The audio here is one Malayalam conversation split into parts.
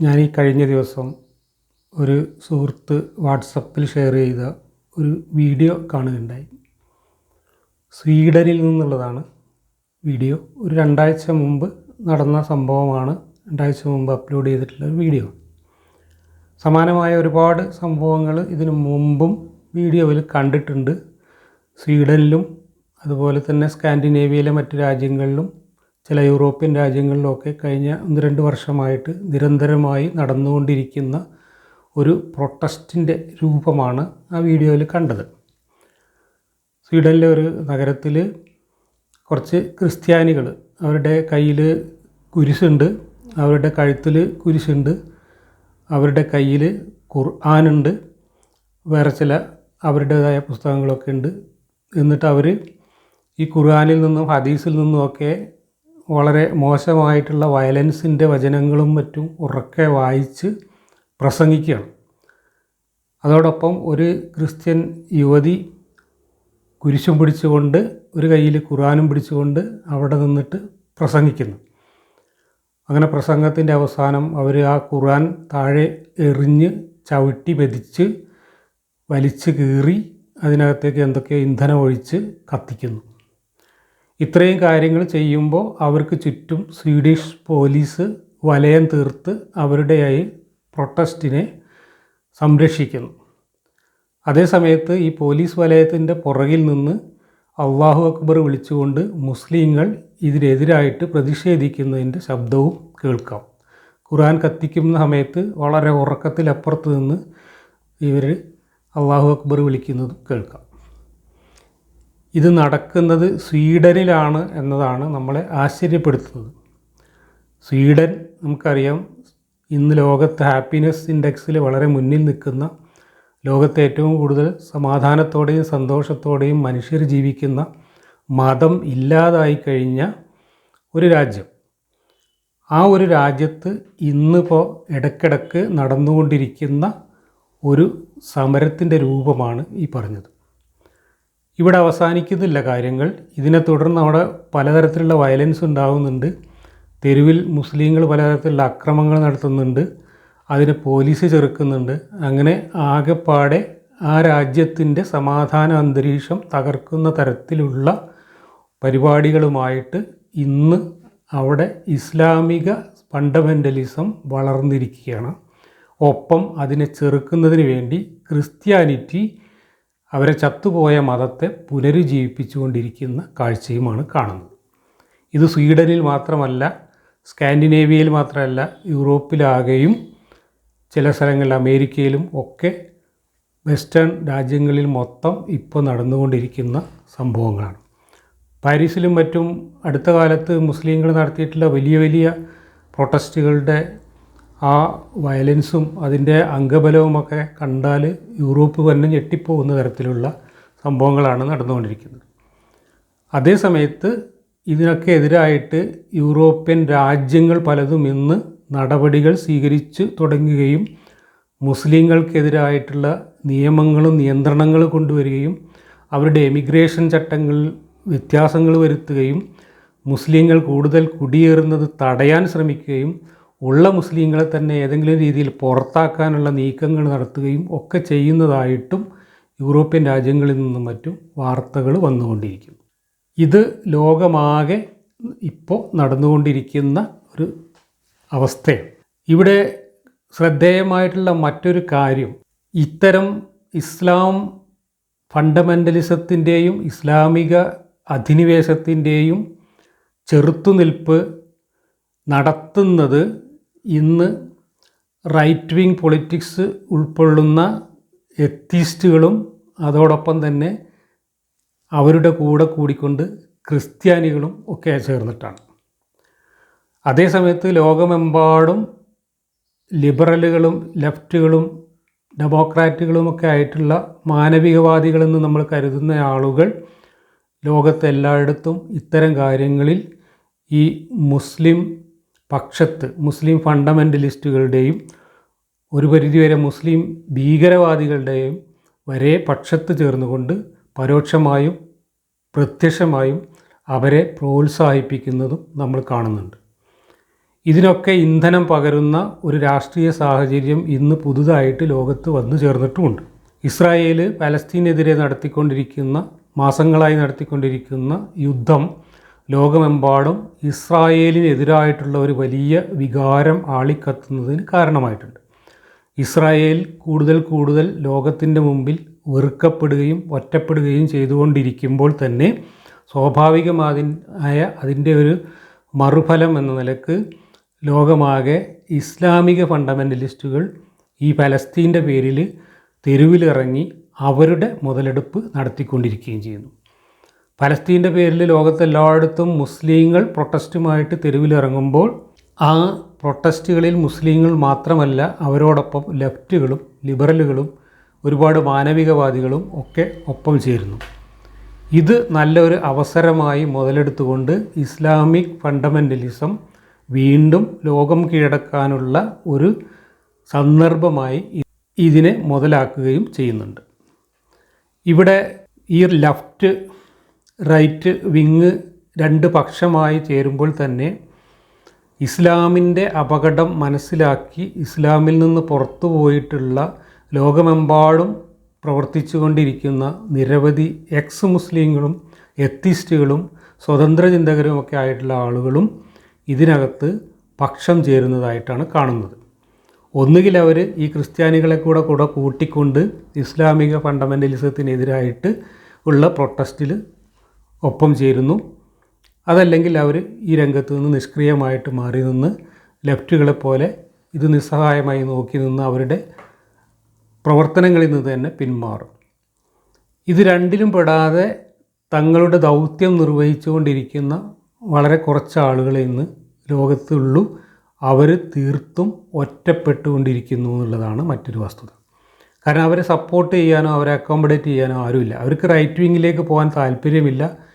ഞാൻ ഈ കഴിഞ്ഞ ദിവസം ഒരു സുഹൃത്ത് വാട്സപ്പിൽ ഷെയർ ചെയ്ത ഒരു വീഡിയോ കാണുകയുണ്ടായി. സ്വീഡനിൽ നിന്നുള്ളതാണ് വീഡിയോ. ഒരു രണ്ടാഴ്ച മുമ്പ് നടന്ന സംഭവമാണ് രണ്ടാഴ്ച മുമ്പ് അപ്ലോഡ് ചെയ്തിട്ടുള്ള ഒരു വീഡിയോ. സമാനമായ ഒരുപാട് സംഭവങ്ങൾ ഇതിനു മുമ്പും വീഡിയോയിൽ കണ്ടിട്ടുണ്ട്. സ്വീഡനിലും അതുപോലെ തന്നെ സ്കാൻഡിനേവിയയിലെ മറ്റു രാജ്യങ്ങളിലും ചില യൂറോപ്യൻ രാജ്യങ്ങളിലൊക്കെ കഴിഞ്ഞ ഒന്ന് രണ്ട് വർഷമായിട്ട് നിരന്തരമായി നടന്നുകൊണ്ടിരിക്കുന്ന ഒരു പ്രൊട്ടസ്റ്റിന്റെ രൂപമാണ് ആ വീഡിയോയിൽ കണ്ടത്. സ്വീഡനിലെ ഒരു നഗരത്തിൽ കുറച്ച് ക്രിസ്ത്യാനികൾ അവരുടെ കയ്യിൽ കുരിശുണ്ട് അവരുടെ കഴുത്തിൽ കുരിശുണ്ട് അവരുടെ കയ്യിൽ ഖുർആാനുണ്ട് വേറെ ചില അവരുടേതായ പുസ്തകങ്ങളൊക്കെ ഉണ്ട്. എന്നിട്ട് അവർ ഈ ഖുർആാനിൽ നിന്നും ഹദീസിൽ നിന്നുമൊക്കെ വളരെ മോശമായിട്ടുള്ള വയലൻസിന്റെ വചനങ്ങളും മറ്റും ഉറക്കെ വായിച്ച് പ്രസംഗിക്കുകയാണ്. അതോടൊപ്പം ഒരു ക്രിസ്ത്യൻ യുവതി കുരിശും പിടിച്ചുകൊണ്ട് ഒരു കയ്യിൽ ഖുറാനും പിടിച്ചുകൊണ്ട് അവിടെ നിന്നിട്ട് പ്രസംഗിക്കുന്നു. അങ്ങനെ പ്രസംഗത്തിന്റെ അവസാനം അവർ ആ ഖുറാൻ താഴെ എറിഞ്ഞ് ചവിട്ടി മെതിച്ച് വലിച്ച് കീറി അതിനകത്തേക്ക് എന്തൊക്കെയോ ഇന്ധനം ഒഴിച്ച് കത്തിക്കുന്നു. ഇത്രയും കാര്യങ്ങൾ ചെയ്യുമ്പോൾ അവർക്ക് ചുറ്റും സ്വീഡിഷ് പോലീസ് വലയം തീർത്ത് അവരുടെയായി പ്രൊട്ടസ്റ്റിനെ സംരക്ഷിക്കുന്നു. അതേസമയത്ത് ഈ പോലീസ് വലയത്തിന്റെ പുറകിൽ നിന്ന് അള്ളാഹു അക്ബർ വിളിച്ചുകൊണ്ട് മുസ്ലിങ്ങൾ ഇതിനെതിരായിട്ട് പ്രതിഷേധിക്കുന്നതിന്റെ ശബ്ദവും കേൾക്കാം. ഖുർആൻ കത്തിക്കുന്ന സമയത്ത് വളരെ ഉറക്കത്തിലപ്പുറത്ത് നിന്ന് ഇവർ അള്ളാഹു അക്ബർ വിളിക്കുന്നതും കേൾക്കാം. ഇത് നടക്കുന്നത് സ്വീഡനിലാണ് എന്നതാണ് നമ്മളെ ആശ്ചര്യപ്പെടുത്തുന്നത്. സ്വീഡൻ നമുക്കറിയാം ഇന്ന് ലോകത്ത് ഹാപ്പിനെസ് ഇൻഡെക്സിൽ വളരെ മുന്നിൽ നിൽക്കുന്ന ലോകത്തെ ഏറ്റവും കൂടുതൽ സമാധാനത്തോടെയും സന്തോഷത്തോടെയും മനുഷ്യർ ജീവിക്കുന്ന മതം ഇല്ലാതായി കഴിഞ്ഞ ഒരു രാജ്യം. ആ ഒരു രാജ്യത്ത് ഇന്നിപ്പോൾ ഇടയ്ക്കിടയ്ക്ക് നടന്നുകൊണ്ടിരിക്കുന്ന ഒരു സമരത്തിന്റെ രൂപമാണ് ഈ പറഞ്ഞത്. ഇവിടെ അവസാനിക്കുന്നില്ല കാര്യങ്ങൾ. ഇതിനെ തുടർന്ന് അവിടെ പലതരത്തിലുള്ള വയലൻസ് ഉണ്ടാകുന്നുണ്ട് തെരുവിൽ മുസ്ലിങ്ങൾ പലതരത്തിലുള്ള അക്രമങ്ങൾ നടത്തുന്നുണ്ട്. അതിന് പോലീസ് ചെറുക്കുന്നുണ്ട്. അങ്ങനെ ആകെപ്പാടെ ആ രാജ്യത്തിന്റെ സമാധാന അന്തരീക്ഷം തകർക്കുന്ന തരത്തിലുള്ള പരിപാടികളുമായിട്ട് ഇന്ന് അവിടെ ഇസ്ലാമിക ഫണ്ടമെന്റലിസം വളർന്നിരിക്കുകയാണ്. ഒപ്പം അതിനെ ചെറുക്കുന്നതിന് വേണ്ടി ക്രിസ്ത്യാനിറ്റി അവരെ ചത്തുപോയ മതത്തെ പുനരുജ്ജീവിപ്പിച്ചുകൊണ്ടിരിക്കുന്ന കാഴ്ചയുമാണ് കാണുന്നത്. ഇത് സ്വീഡനിൽ മാത്രമല്ല സ്കാൻഡിനേവിയയിൽ മാത്രമല്ല യൂറോപ്പിലാകെയും ചില സ്ഥലങ്ങളിൽ അമേരിക്കയിലും ഒക്കെ വെസ്റ്റേൺ രാജ്യങ്ങളിൽ മൊത്തം ഇപ്പോൾ നടന്നുകൊണ്ടിരിക്കുന്ന സംഭവങ്ങളാണ്. പാരീസിലും മറ്റും അടുത്ത കാലത്ത് മുസ്ലിങ്ങൾ നടത്തിയിട്ടുള്ള വലിയ വലിയ പ്രൊട്ടസ്റ്റുകളുടെ ആ വയലൻസും അതിന്റെ അംഗബലവുമൊക്കെ കണ്ടാൽ യൂറോപ്പ് തന്നെ ഞെട്ടിപ്പോകുന്ന തരത്തിലുള്ള സംഭവങ്ങളാണ് നടന്നുകൊണ്ടിരിക്കുന്നത്. അതേസമയത്ത് ഇതിനൊക്കെ എതിരായിട്ട് യൂറോപ്യൻ രാജ്യങ്ങൾ പലതും ഇന്ന് നടപടികൾ സ്വീകരിച്ച് തുടങ്ങുകയും മുസ്ലിങ്ങൾക്കെതിരായിട്ടുള്ള നിയമങ്ങളും നിയന്ത്രണങ്ങളും കൊണ്ടുവരികയും അവരുടെ എമിഗ്രേഷൻ ചട്ടങ്ങളിൽ വ്യത്യാസങ്ങൾ വരുത്തുകയും മുസ്ലിങ്ങൾ കൂടുതൽ കുടിയേറുന്നത് തടയാൻ ശ്രമിക്കുകയും ഉള്ള മുസ്ലിങ്ങളെ തന്നെ ഏതെങ്കിലും രീതിയിൽ പുറത്താക്കാനുള്ള നീക്കങ്ങൾ നടത്തുകയും ഒക്കെ ചെയ്യുന്നതായിട്ടും യൂറോപ്യൻ രാജ്യങ്ങളിൽ നിന്നും മറ്റും വാർത്തകൾ വന്നുകൊണ്ടിരിക്കും ഇത് ലോകമാകെ ഇപ്പോൾ നടന്നുകൊണ്ടിരിക്കുന്ന ഒരു അവസ്ഥയാണ്. ഇവിടെ ശ്രദ്ധേയമായിട്ടുള്ള മറ്റൊരു കാര്യം ഇത്തരം ഇസ്ലാം ഫണ്ടമെന്റലിസത്തിന്റെയും ഇസ്ലാമിക അധിനിവേശത്തിന്റെയും ചെറുത്തുനിൽപ്പ് നടത്തുന്നത് ഇന്ന് റൈറ്റ് വിങ് പൊളിറ്റിക്സ് ഉൾക്കൊള്ളുന്ന എത്തിസ്റ്റുകളും അതോടൊപ്പം തന്നെ അവരുടെ കൂടെ കൂടിക്കൊണ്ട് ക്രിസ്ത്യാനികളും ഒക്കെ ചേർന്നിട്ടാണ്. അതേസമയത്ത് ലോകമെമ്പാടും ലിബറലുകളും ലെഫ്റ്റുകളും ഡെമോക്രാറ്റുകളുമൊക്കെ ആയിട്ടുള്ള മാനവികവാദികളെന്ന് നമ്മൾ കരുതുന്ന ആളുകൾ ലോകത്തെല്ലായിടത്തും ഇത്തരം കാര്യങ്ങളിൽ ഈ മുസ്ലിം പക്ഷത്ത് മുസ്ലിം ഫണ്ടമെന്റലിസ്റ്റുകളുടെയും ഒരു പരിധിവരെ മുസ്ലിം ഭീകരവാദികളുടെയും വരെ പക്ഷത്ത് ചേർന്നുകൊണ്ട് പരോക്ഷമായും പ്രത്യക്ഷമായും അവരെ പ്രോത്സാഹിപ്പിക്കുന്നതും നമ്മൾ കാണുന്നുണ്ട്. ഇതിനൊക്കെ ഇന്ധനം പകരുന്ന ഒരു രാഷ്ട്രീയ സാഹചര്യം ഇന്ന് പുതുതായിട്ട് ലോകത്ത് വന്നു ചേർന്നിട്ടുമുണ്ട്. ഇസ്രായേൽ പലസ്തീനെതിരെ നടത്തിക്കൊണ്ടിരിക്കുന്ന മാസങ്ങളായി നടത്തിക്കൊണ്ടിരിക്കുന്ന യുദ്ധം ലോകമെമ്പാടും ഇസ്രായേലിനെതിരായിട്ടുള്ള ഒരു വലിയ വികാരം ആളിക്കത്തുന്നതിന് കാരണമായിട്ടുണ്ട്. ഇസ്രായേൽ കൂടുതൽ കൂടുതൽ ലോകത്തിന്റെ മുമ്പിൽ വെറുക്കപ്പെടുകയും ഒറ്റപ്പെടുകയും ചെയ്തുകൊണ്ടിരിക്കുമ്പോൾ തന്നെ സ്വാഭാവികമായ അതിന്റെ ഒരു മറുഫലം എന്ന നിലയ്ക്ക് ലോകമാകെ ഇസ്ലാമിക ഫണ്ടമെന്റലിസ്റ്റുകൾ ഈ പലസ്തീന്റെ പേരിൽ തെരുവിലിറങ്ങി അവരുടെ മുതലെടുപ്പ് നടത്തിക്കൊണ്ടിരിക്കുകയും ചെയ്യുന്നു. പലസ്തീന്റെ പേരിൽ ലോകത്തെല്ലായിടത്തും മുസ്ലിങ്ങൾ പ്രൊട്ടസ്റ്റുമായിട്ട് തെരുവിലിറങ്ങുമ്പോൾ ആ പ്രൊട്ടസ്റ്റുകളിൽ മുസ്ലിങ്ങൾ മാത്രമല്ല അവരോടൊപ്പം ലെഫ്റ്റുകളും ലിബറലുകളും ഒരുപാട് മാനവികവാദികളും ഒക്കെ ഒപ്പം ചേരുന്നു. ഇത് നല്ലൊരു അവസരമായി മുതലെടുത്തുകൊണ്ട് ഇസ്ലാമിക് ഫണ്ടമെന്റലിസം വീണ്ടും ലോകം കീഴടക്കാനുള്ള ഒരു സന്ദർഭമായി ഇതിനെ മുതലാക്കുകയും ചെയ്യുന്നുണ്ട്. ഇവിടെ ഈ ലെഫ്റ്റ് റൈറ്റ് വിങ് രണ്ട് പക്ഷമായി ചേരുമ്പോൾ തന്നെ ഇസ്ലാമിന്റെ അപകടം മനസ്സിലാക്കി ഇസ്ലാമിൽ നിന്ന് പുറത്തു പോയിട്ടുള്ള ലോകമെമ്പാടും പ്രവർത്തിച്ചു കൊണ്ടിരിക്കുന്ന നിരവധി എക്സ് മുസ്ലിങ്ങളും എത്തിസ്റ്റുകളും സ്വതന്ത്ര ചിന്തകരുമൊക്കെ ആയിട്ടുള്ള ആളുകളും ഇതിനകത്ത് പക്ഷം ചേരുന്നതായിട്ടാണ് കാണുന്നത്. ഒന്നുകിൽ അവർ ഈ ക്രിസ്ത്യാനികളെ കൂടെ കൂടെ കൂട്ടിക്കൊണ്ട് ഇസ്ലാമിക ഫണ്ടമെന്റലിസത്തിനെതിരായിട്ട് ഉള്ള പ്രൊട്ടസ്റ്റിൽ ഒപ്പം ചേരുന്നു. അതല്ലെങ്കിൽ അവർ ഈ രംഗത്ത് നിന്ന് നിഷ്ക്രിയമായിട്ട് മാറി നിന്ന് ലെഫ്റ്റുകളെ പോലെ ഇത് നിസ്സഹായമായി നോക്കി നിന്ന് അവരുടെ പ്രവർത്തനങ്ങളിൽ നിന്ന് തന്നെ പിന്മാറും. ഇത് രണ്ടിലും പെടാതെ തങ്ങളുടെ ദൗത്യം നിർവഹിച്ചുകൊണ്ടിരിക്കുന്ന വളരെ കുറച്ച് ആളുകളെ ഇന്ന് ലോകത്തുള്ളൂ. അവർ തീർത്തും ഒറ്റപ്പെട്ടുകൊണ്ടിരിക്കുന്നു എന്നുള്ളതാണ് മറ്റൊരു വസ്തുത. കാരണം അവരെ സപ്പോർട്ട് ചെയ്യാനോ അവരെ അക്കോമഡേറ്റ് ചെയ്യാനോ ആരുമില്ല. അവർക്ക് റൈറ്റ് വിങ്ങിലേക്ക് പോകാൻ താല്പര്യമില്ല.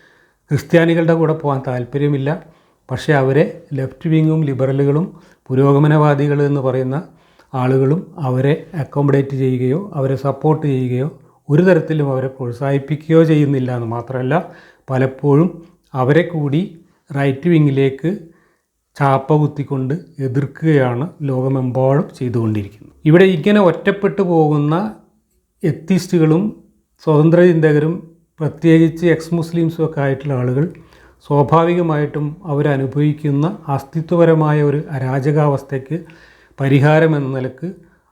ക്രിസ്ത്യാനികളുടെ കൂടെ പോകാൻ താല്പര്യമില്ല. പക്ഷേ അവരെ ലെഫ്റ്റ് വിങ്ങും ലിബറലുകളും പുരോഗമനവാദികൾ എന്ന് പറയുന്ന ആളുകളും അവരെ അക്കോമഡേറ്റ് ചെയ്യുകയോ അവരെ സപ്പോർട്ട് ചെയ്യുകയോ ഒരു തരത്തിലും അവരെ പ്രോത്സാഹിപ്പിക്കുകയോ ചെയ്യുന്നില്ല എന്ന് മാത്രമല്ല പലപ്പോഴും അവരെ കൂടി റൈറ്റ് വിങ്ങിലേക്ക് ചാപ്പ കുത്തിക്കൊണ്ട് എതിർക്കുകയാണ് ലോകമെമ്പാടും ചെയ്തുകൊണ്ടിരിക്കുന്നത്. ഇവിടെ ഇങ്ങനെ ഒറ്റപ്പെട്ടു പോകുന്ന എത്തിസ്റ്റുകളും സ്വതന്ത്ര ചിന്തകരും പ്രത്യേകിച്ച് എക്സ് മുസ്ലിംസും ഒക്കെ ആയിട്ടുള്ള ആളുകൾ സ്വാഭാവികമായിട്ടും അവരനുഭവിക്കുന്ന അസ്തിത്വപരമായ ഒരു അരാജകാവസ്ഥയ്ക്ക് പരിഹാരം എന്ന നിലയ്ക്ക്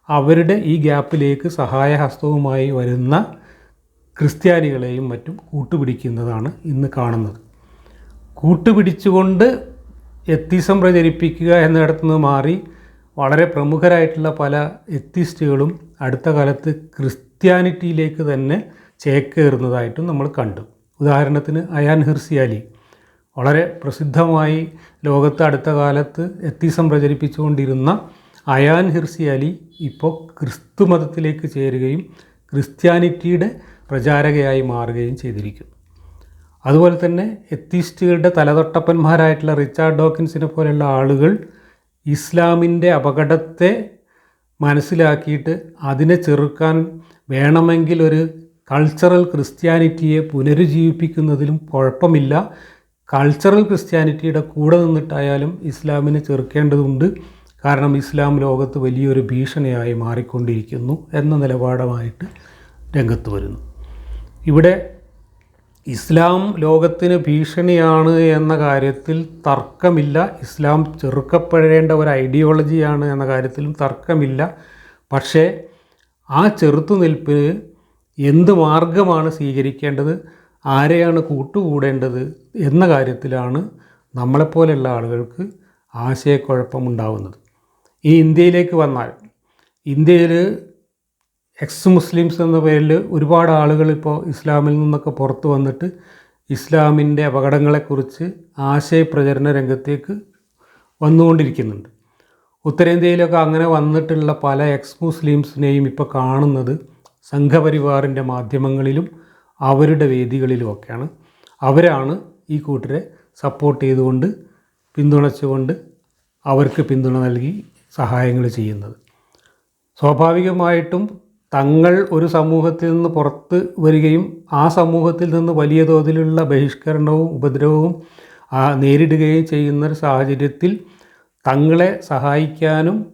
അവരുടെ ഈ ഗ്യാപ്പിലേക്ക് സഹായഹസ്തവുമായി വരുന്ന ക്രിസ്ത്യാനികളെയും മറ്റും കൂട്ടുപിടിക്കുന്നതാണ് ഇന്ന് കാണുന്നത്. കൂട്ടുപിടിച്ചുകൊണ്ട് എത്തിസം പ്രചരിപ്പിക്കുക എന്നിടത്തുനിന്ന് മാറി വളരെ പ്രമുഖരായിട്ടുള്ള പല എത്തിസ്റ്റുകളും അടുത്ത കാലത്ത് ക്രിസ്ത്യാനിറ്റിയിലേക്ക് തന്നെ ചേക്കേറുന്നതായിട്ടും നമ്മൾ കണ്ടു. ഉദാഹരണത്തിന് അയാൻ ഹിർസിയാലി വളരെ പ്രസിദ്ധമായി ലോകത്ത് അടുത്ത കാലത്ത് എത്തിസം പ്രചരിപ്പിച്ചുകൊണ്ടിരുന്ന അയാൻ ഹിർസിയാലി ഇപ്പോൾ ക്രിസ്തു മതത്തിലേക്ക് ചേരുകയും ക്രിസ്ത്യാനിറ്റിയുടെ പ്രചാരകയായി മാറുകയും ചെയ്തിരിക്കുന്നു. അതുപോലെ തന്നെ എത്തിസ്റ്റുകളുടെ തലതൊട്ടപ്പന്മാരായിട്ടുള്ള റിച്ചാർഡ് ഡോക്കിൻസിനെ പോലെയുള്ള ആളുകൾ ഇസ്ലാമിന്റെ അപകടത്തെ മനസ്സിലാക്കിയിട്ട് അതിനെ ചെറുക്കാൻ വേണമെങ്കിൽ ഒരു കൾച്ചറൽ ക്രിസ്ത്യാനിറ്റിയെ പുനരുജ്ജീവിപ്പിക്കുന്നതിലും കുഴപ്പമില്ല. കൾച്ചറൽ ക്രിസ്ത്യാനിറ്റിയുടെ കൂടെ നിന്നിട്ടായാലും ഇസ്ലാമിനെ ചെറുക്കേണ്ടതുണ്ട്. കാരണം ഇസ്ലാം ലോകത്ത് വലിയൊരു ഭീഷണിയായി മാറിക്കൊണ്ടിരിക്കുന്നു എന്ന നിലപാടുമായിട്ട് രംഗത്ത് വരുന്നു. ഇവിടെ ഇസ്ലാം ലോകത്തിന് ഭീഷണിയാണ് എന്ന കാര്യത്തിൽ തർക്കമില്ല. ഇസ്ലാം ചെറുക്കപ്പെടേണ്ട ഒരു ഐഡിയോളജിയാണ് എന്ന കാര്യത്തിലും തർക്കമില്ല. പക്ഷേ ആ ചെറുത്തുനിൽപ്പിന് എന്ത് മാർഗമാണ് സ്വീകരിക്കേണ്ടത്? ആരെയാണ് കൂട്ടുകൂടേണ്ടത്? എന്ന കാര്യത്തിലാണ് നമ്മളെപ്പോലെയുള്ള ആളുകൾക്ക് ആശയക്കുഴപ്പമുണ്ടാവുന്നത്. ഈ ഇന്ത്യയിലേക്ക് വന്നാൽ ഇന്ത്യയിൽ എക്സ് മുസ്ലിംസ് എന്ന പേരിൽ ഒരുപാട് ആളുകൾ ഇപ്പോൾ ഇസ്ലാമിൽ നിന്നൊക്കെ പുറത്തു വന്നിട്ട് ഇസ്ലാമിന്റെ അപകടങ്ങളെക്കുറിച്ച് ആശയപ്രചരണ രംഗത്തേക്ക് വന്നുകൊണ്ടിരിക്കുന്നുണ്ട്. ഉത്തരേന്ത്യയിലൊക്കെ അങ്ങനെ വന്നിട്ടുള്ള പല എക്സ് മുസ്ലിംസിനെയും ഇപ്പോൾ കാണുന്നത് സംഘപരിവാറിന്റെ മാധ്യമങ്ങളിലും അവരുടെ വേദികളിലുമൊക്കെയാണ് അവരാണ് ഈ കൂട്ടരെ സപ്പോർട്ട് ചെയ്തുകൊണ്ട് പിന്തുണച്ചുകൊണ്ട് അവർക്ക് പിന്തുണ നൽകി സഹായങ്ങൾ ചെയ്യുന്നത്. സ്വാഭാവികമായിട്ടും തങ്ങൾ ഒരു സമൂഹത്തിൽ നിന്ന് പുറത്ത് വരികയും ആ സമൂഹത്തിൽ നിന്ന് വലിയ തോതിലുള്ള ബഹിഷ്കരണവും ഉപദ്രവവും നേരിടുകയും ചെയ്യുന്ന ഒരു സാഹചര്യത്തിൽ തങ്ങളെ സഹായിക്കാനും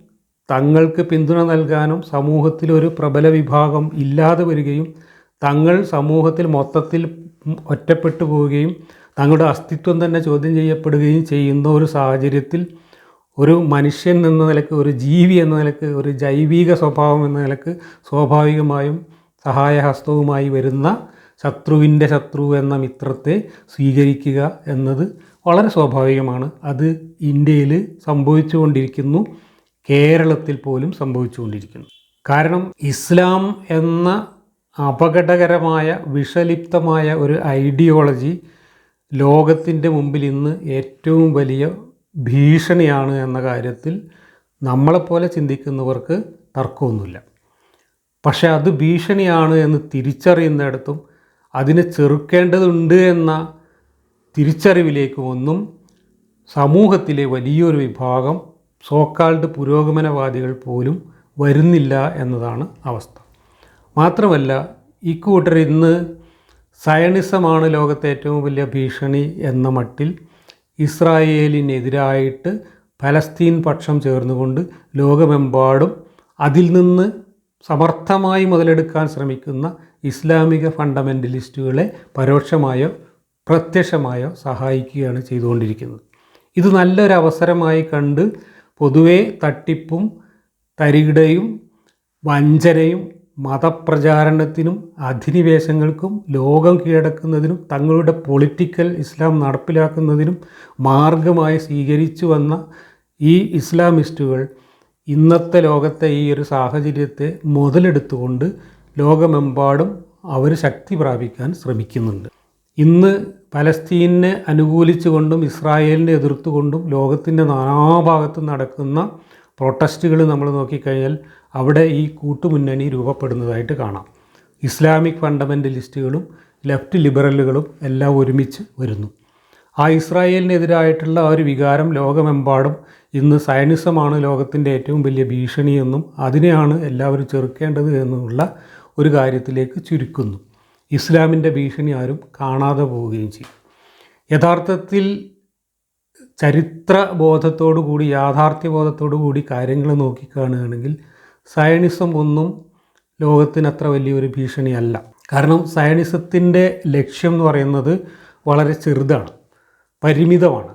തങ്ങൾക്ക് പിന്തുണ നൽകാനും സമൂഹത്തിൽ ഒരു പ്രബല വിഭാഗം ഇല്ലാതെ വരികയും തങ്ങൾ സമൂഹത്തിൽ മൊത്തത്തിൽ ഒറ്റപ്പെട്ടു പോവുകയും തങ്ങളുടെ അസ്തിത്വം തന്നെ ചോദ്യം ചെയ്യപ്പെടുകയും ചെയ്യുന്ന ഒരു സാഹചര്യത്തിൽ ഒരു മനുഷ്യൻ എന്ന നിലയ്ക്ക് ഒരു ജീവി എന്ന നിലയ്ക്ക് ഒരു ജൈവിക സ്വഭാവം എന്ന നിലയ്ക്ക് സ്വാഭാവികമായും സഹായഹസ്തവുമായി വരുന്ന ശത്രുവിന്റെ ശത്രു എന്ന മിത്രത്തെ സ്വീകരിക്കുക എന്നത് വളരെ സ്വാഭാവികമാണ്. അത് ഇന്ത്യയിൽ സംഭവിച്ചുകൊണ്ടിരിക്കുന്നു. കേരളത്തിൽ പോലും സംഭവിച്ചുകൊണ്ടിരിക്കുന്നു. കാരണം ഇസ്ലാം എന്ന അപകടകരമായ വിഷലിപ്തമായ ഒരു ഐഡിയോളജി ലോകത്തിന്റെ മുമ്പിൽ ഇന്ന് ഏറ്റവും വലിയ ഭീഷണിയാണ് എന്ന കാര്യത്തിൽ നമ്മളെപ്പോലെ ചിന്തിക്കുന്നവർക്ക് തർക്കമൊന്നുമില്ല. പക്ഷെ അത് ഭീഷണിയാണ് എന്ന് തിരിച്ചറിയുന്നിടത്തും അതിനെ ചെറുക്കേണ്ടതുണ്ട് എന്ന തിരിച്ചറിവിലേക്കും ഒന്നും സമൂഹത്തിലെ വലിയൊരു വിഭാഗം സോക്കാൾഡ് പുരോഗമനവാദികൾ പോലും വരുന്നില്ല എന്നതാണ് അവസ്ഥ. മാത്രമല്ല ഇക്കൂട്ടർ ഇന്ന് സയണിസമാണ് ലോകത്തെ ഏറ്റവും വലിയ ഭീഷണി എന്ന മട്ടിൽ ഇസ്രായേലിനെതിരായിട്ട് പലസ്തീൻ പക്ഷം ചേർന്നുകൊണ്ട് ലോകമെമ്പാടും അതിൽ നിന്ന് സമർത്ഥമായി മുതലെടുക്കാൻ ശ്രമിക്കുന്ന ഇസ്ലാമിക ഫണ്ടമെന്റലിസ്റ്റുകളെ പരോക്ഷമായോ പ്രത്യക്ഷമായോ സഹായിക്കുകയാണ് ചെയ്തുകൊണ്ടിരിക്കുന്നത്. ഇത് നല്ലൊരവസരമായി കണ്ട് പൊതുവെ തട്ടിപ്പും തരികിടയും വഞ്ചനയും മതപ്രചാരണത്തിനും അധിനിവേശങ്ങൾക്കും ലോകം കീഴടക്കുന്നതിനും തങ്ങളുടെ പൊളിറ്റിക്കൽ ഇസ്ലാം നടപ്പിലാക്കുന്നതിനും മാർഗമായി സ്വീകരിച്ചു വന്ന ഈ ഇസ്ലാമിസ്റ്റുകൾ ഇന്നത്തെ ലോകത്തെ ഈ ഒരു സാഹചര്യത്തെ മുതലെടുത്തുകൊണ്ട് ലോകമെമ്പാടും അവർ ശക്തി പ്രാപിക്കാൻ ശ്രമിക്കുന്നുണ്ട്. ഇന്ന് പലസ്തീനെ അനുകൂലിച്ചുകൊണ്ടും ഇസ്രായേലിനെ എതിർത്തുകൊണ്ടും ലോകത്തിന്റെ നാനാഭാഗത്തും നടക്കുന്ന പ്രൊട്ടസ്റ്റുകൾ നമ്മൾ നോക്കിക്കഴിഞ്ഞാൽ അവിടെ ഈ കൂട്ടുമുന്നണി രൂപപ്പെടുന്നതായിട്ട് കാണാം. ഇസ്ലാമിക് ഫണ്ടമെന്റലിസ്റ്റുകളും ലെഫ്റ്റ് ലിബറലുകളും എല്ലാം ഒരുമിച്ച് വരുന്നു. ആ ഇസ്രായേലിനെതിരായിട്ടുള്ള ആ ഒരു വികാരം ലോകമെമ്പാടും ഇന്ന് സയനിസമാണ് ലോകത്തിന്റെ ഏറ്റവും വലിയ ഭീഷണിയെന്നും അതിനെയാണ് എല്ലാവരും ചെറുക്കേണ്ടത് എന്നുള്ള ഒരു കാര്യത്തിലേക്ക് ചുരുക്കുന്നു. ഇസ്ലാമിന്റെ ഭീഷണി ആരും കാണാതെ പോവുകയും ചെയ്യും. യഥാർത്ഥത്തിൽ ചരിത്ര ബോധത്തോടു കൂടി യാഥാർത്ഥ്യ ബോധത്തോടു കൂടി കാര്യങ്ങൾ നോക്കിക്കാണുകയാണെങ്കിൽ സയണിസം ഒന്നും ലോകത്തിന് അത്ര വലിയൊരു ഭീഷണിയല്ല. കാരണം സയണിസത്തിന്റെ ലക്ഷ്യം എന്ന് പറയുന്നത് വളരെ ചെറുതാണ് പരിമിതമാണ്.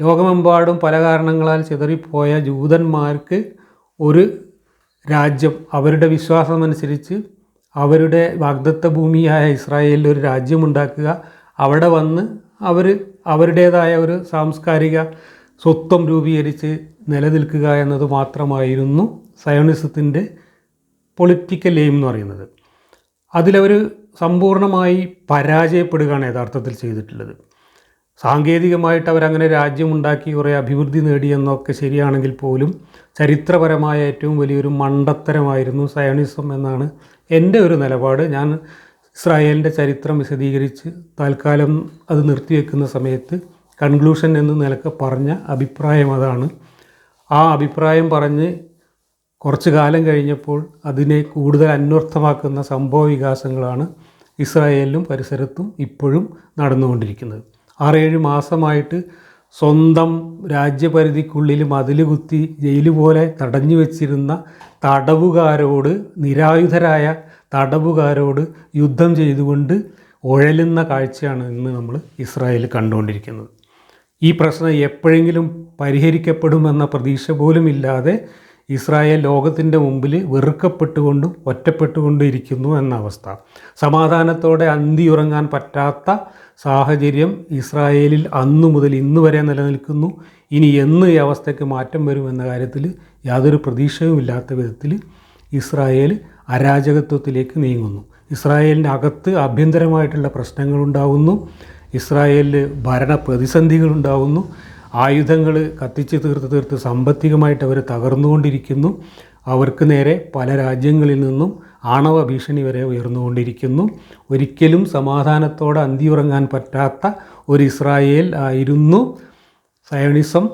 ലോകമെമ്പാടും പല കാരണങ്ങളാൽ ചിതറിപ്പോയ ജൂതന്മാർക്ക് ഒരു രാജ്യം അവരുടെ വിശ്വാസമനുസരിച്ച് അവരുടെ വാഗ്ദത്ത ഭൂമിയായ ഇസ്രായേലിൽ ഒരു രാജ്യമുണ്ടാക്കുക. അവിടെ വന്ന് അവർ അവരുടേതായ ഒരു സാംസ്കാരിക സ്വത്വം രൂപീകരിച്ച് നിലനിൽക്കുക എന്നത് മാത്രമായിരുന്നു സയോണിസത്തിന്റെ പൊളിറ്റിക്കൽ എയിം എന്ന് പറയുന്നത്. അതിലവർ സമ്പൂർണമായി പരാജയപ്പെടുകയാണ് യഥാർത്ഥത്തിൽ ചെയ്തിട്ടുള്ളത്. സാങ്കേതികമായിട്ട് അവരങ്ങനെ രാജ്യമുണ്ടാക്കി കുറേ അഭിവൃദ്ധി നേടിയെന്നൊക്കെ ശരിയാണെങ്കിൽ പോലും ചരിത്രപരമായ ഏറ്റവും വലിയൊരു മണ്ടത്തരമായിരുന്നു സയണിസം എന്നാണ് എന്റെ ഒരു നിലപാട്. ഞാൻ ഇസ്രായേലിന്റെ ചരിത്രം വിശദീകരിച്ച് തൽക്കാലം അത് നിർത്തിവെക്കുന്ന സമയത്ത് കൺക്ലൂഷൻ എന്ന് നിലയ്ക്ക് പറഞ്ഞ അഭിപ്രായം അതാണ്. ആ അഭിപ്രായം പറഞ്ഞ് കുറച്ച് കാലം കഴിഞ്ഞപ്പോൾ അതിനെ കൂടുതൽ അന്വർത്ഥമാക്കുന്ന സംഭവ വികാസങ്ങളാണ് ഇസ്രായേലിലും പരിസരത്തും ഇപ്പോഴും നടന്നുകൊണ്ടിരിക്കുന്നത്. ആറേഴ് മാസമായിട്ട് സ്വന്തം രാജ്യപരിധിക്കുള്ളിൽ മതിൽ കുത്തി ജയിൽ പോലെ തടഞ്ഞു വെച്ചിരുന്ന തടവുകാരോട് നിരായുധരായ തടവുകാരോട് യുദ്ധം ചെയ്തുകൊണ്ട് ഉഴലുന്ന കാഴ്ചയാണ് ഇന്ന് നമ്മൾ ഇസ്രായേൽ കണ്ടുകൊണ്ടിരിക്കുന്നത്. ഈ പ്രശ്നം എപ്പോഴെങ്കിലും പരിഹരിക്കപ്പെടുമെന്ന പ്രതീക്ഷ പോലും ഇല്ലാതെ ഇസ്രായേൽ ലോകത്തിന്റെ മുമ്പിൽ വെറുക്കപ്പെട്ടുകൊണ്ടും ഒറ്റപ്പെട്ടുകൊണ്ടും ഇരിക്കുന്നു എന്ന അവസ്ഥ. സമാധാനത്തോടെ അന്തിയുറങ്ങാൻ പറ്റാത്ത സാഹചര്യം ഇസ്രായേലിൽ അന്നു മുതൽ ഇന്ന് വരെ നിലനിൽക്കുന്നു. ഇനി എന്ന് ഈ അവസ്ഥയ്ക്ക് മാറ്റം വരുമെന്ന കാര്യത്തിൽ യാതൊരു പ്രതീക്ഷയുമില്ലാത്ത വിധത്തിൽ ഇസ്രായേൽ അരാജകത്വത്തിലേക്ക് നീങ്ങുന്നു. ഇസ്രായേലിന്റെ അകത്ത് ആഭ്യന്തരമായിട്ടുള്ള പ്രശ്നങ്ങളുണ്ടാകുന്നു ഇസ്രായേലിൽ ഭരണ പ്രതിസന്ധികളുണ്ടാകുന്നു ആയുധങ്ങൾ കത്തിച്ച് തീർത്ത് തീർത്ത് സാമ്പത്തികമായിട്ട് അവർ തകർന്നുകൊണ്ടിരിക്കുന്നു. അവർക്ക് നേരെ പല രാജ്യങ്ങളിൽ നിന്നും ആണവ ഭീഷണി വരെ ഉയർന്നുകൊണ്ടിരിക്കുന്നു. ഒരിക്കലും സമാധാനത്തോടെ അന്തിയുറങ്ങാൻ പറ്റാത്ത ഒരു ഇസ്രായേൽ ആയിരുന്നു സയണിസം